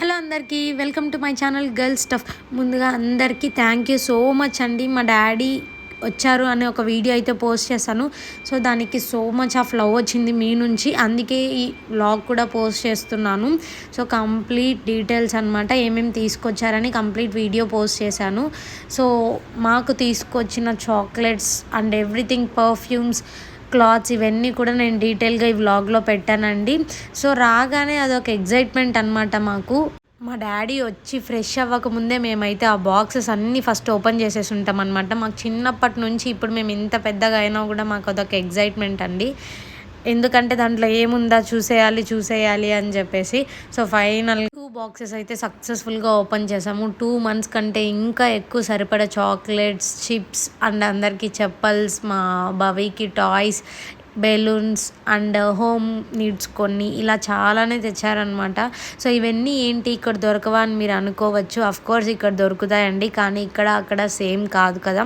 Hello అందరికీ welcome to my channel girls stuff. ముందుగా అందరికీ థ్యాంక్ యూ సో మచ్ అండి. మా డాడీ వచ్చారు అనే ఒక వీడియో అయితే పోస్ట్ చేశాను. సో దానికి సో మచ్ ఆఫ్ లవ్ వచ్చింది మీ నుంచి. అందుకే ఈ వ్లాగ్ కూడా పోస్ట్ చేస్తున్నాను. సో కంప్లీట్ డీటెయిల్స్ అనమాట ఏమేమి తీసుకొచ్చారని కంప్లీట్ వీడియో పోస్ట్ చేశాను. సో మాకు తీసుకొచ్చిన chocolates and everything perfumes clothes ఇవన్నీ కూడా నేను డీటెయిల్గా ఈ వ్లాగ్లో పెట్టానండి. సో రాగానే అదొక ఎగ్జైట్మెంట్ అనమాట మాకు. మా డాడీ వచ్చి ఫ్రెష్ అవ్వకముందే మేమైతే ఆ బాక్సెస్ అన్నీ ఫస్ట్ ఓపెన్ చేసేసి ఉంటాం అనమాట మాకు చిన్నప్పటి నుంచి ఇప్పుడు మేము ఇంత పెద్దగా అయినా కూడా మాకు అదొక ఎగ్జైట్మెంట్ అండి. ఎందుకంటే దాంట్లో ఏముందా చూసేయాలి చూసేయాలి అని చెప్పేసి. సో ఫైనల్ బాక్సెస్ అయితే సక్సెస్ఫుల్గా ఓపెన్ చేసాము. టూ మంత్స్ కంటే ఇంకా ఎక్కువ సరిపడా చాక్లెట్స్ చిప్స్ అండ్ అందరికీ చెప్పల్స్ మా భవికి toys balloons and home needs కొన్ని ఇలా చాలానే తెచ్చారనమాట సో ఇవన్నీ ఏంటి? ఇక్కడ దొరకవా అని మీరు అనుకోవచ్చు. అఫ్ కోర్స్ ఇక్కడ దొరుకుతాయండి. కానీ ఇక్కడ అక్కడ సేమ్ కాదు కదా.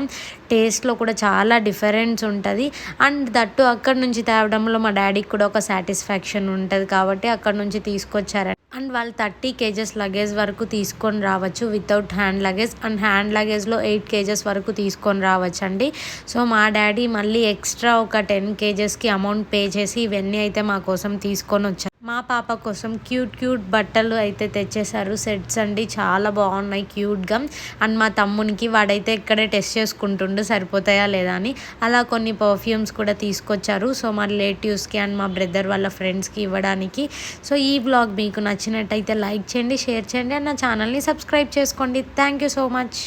టేస్ట్లో కూడా చాలా డిఫరెన్స్ ఉంటుంది. అండ్ దట్టు అక్కడ నుంచి తేవడంలో మా డాడీకి కూడా ఒక సాటిస్ఫాక్షన్ ఉంటుంది కాబట్టి అక్కడ నుంచి తీసుకొచ్చారండి. అండ్ వాళ్ళు థర్టీ కేజెస్ లగేజ్ వరకు తీసుకొని రావచ్చు without hand luggage. And hand లగేజ్లో eight kgs వరకు తీసుకొని రావచ్చు అండి సో మా డాడీ మళ్ళీ ఎక్స్ట్రా ఒక టెన్ కేజెస్కి అమౌంట్ పే చేసి ఇవన్నీ అయితే మా కోసం తీసుకొని వచ్చారు. మా పాప కోసం క్యూట్ క్యూట్ బట్టలు అయితే తెచ్చేసారు సెట్స్ అండి చాలా బాగున్నాయి క్యూట్గా. అండ్ మా తమ్మునికి వాడైతే ఇక్కడే టెస్ట్ చేసుకుంటుండు సరిపోతాయా లేదా అని. అలా కొన్ని పర్ఫ్యూమ్స్ కూడా తీసుకొచ్చారు. సో మా రిలేటివ్స్కి అండ్ మా బ్రదర్ వాళ్ళ ఫ్రెండ్స్కి ఇవ్వడానికి. సో ఈ బ్లాగ్ మీకు నచ్చినట్టయితే లైక్ చేయండి షేర్ చేయండి. అండ్ నా ఛానల్ని సబ్స్క్రైబ్ చేసుకోండి. Thank you so much